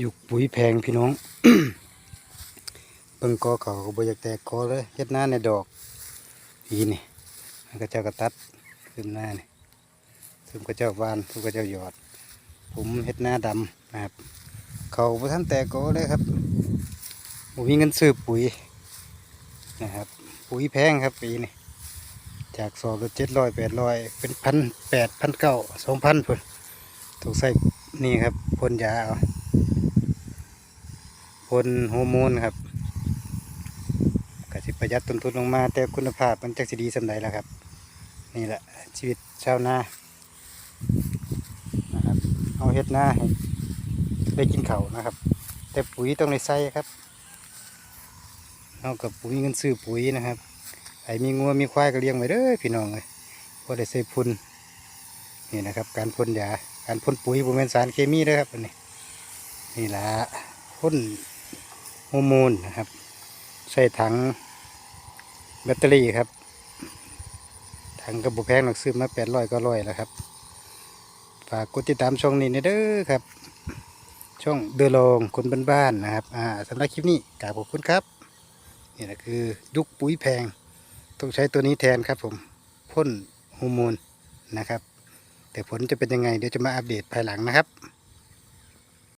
อยุกปุ๋ยแพงพี่น้องเบิ่งกอเขาก็บ่อยากแตกกอเลยเฮ็ดหน้าในดอกอีนี่มันก็เจ้าก็ตัดขึ้นหน้านี่ซึ่งก็เจ้าวานซึ่งก็เจ้าหยอด ผมเฮ็ดหน้าดำนะครับ เขาบ่ทันแตกกอเลยครับบ่มีเงินซื้อปุ๋ยนะครับ ปุ๋ยแพงครับปีนี้จากสอบละเจ็ดร้อยแปดร้อยเป็นพันแปดพันเก้าสองพันพุ่นถูกใส่นี่ครับพ่นยาเอา พ่นโฮอร์โมนครับก็สิประหยัดต้นทุนลงมาแต่คุณภาพมันจะดีสำใดล่ะครับ นี่แหละชีวิตชาวนานะครับเอาเฮ็ดนาให้ได้กินเขานะครับ แต่ปุ๋ยต้องได้ใส่ครับเอากับปุ๋ยเงินซื้อปุ๋ยนะครับไอ้มีงัวมีควายก็เลี้ยงไว้เด้อพี่น้องเลยพอได้ใส่พุ่นนี่นะครับ การพ่นยาการพ่นปุ๋ยบ่แม่นสารเคมีเด้อครับอันนี้นี่ละพ่น ฮอร์โมนนะครับ ใส่ถังแบตเตอรี่ครับ ถังกระบุแพงหนักซื้อมาแปดร้อยก็ร้อยแล้วครับ ฝากกดติดตามช่องนี้นะเด้อครับ ช่องเดือลองคนบ้านๆนะครับ อ่าสำหรับคลิปนี้กราบขอบคุณครับ นี่แหละคือยุคปุ๋ยแพง ต้องใช้ตัวนี้แทนครับผม พ่นฮอร์โมนนะครับ แต่ผลจะเป็นยังไงเดี๋ยวจะมาอัปเดตภายหลังนะครับ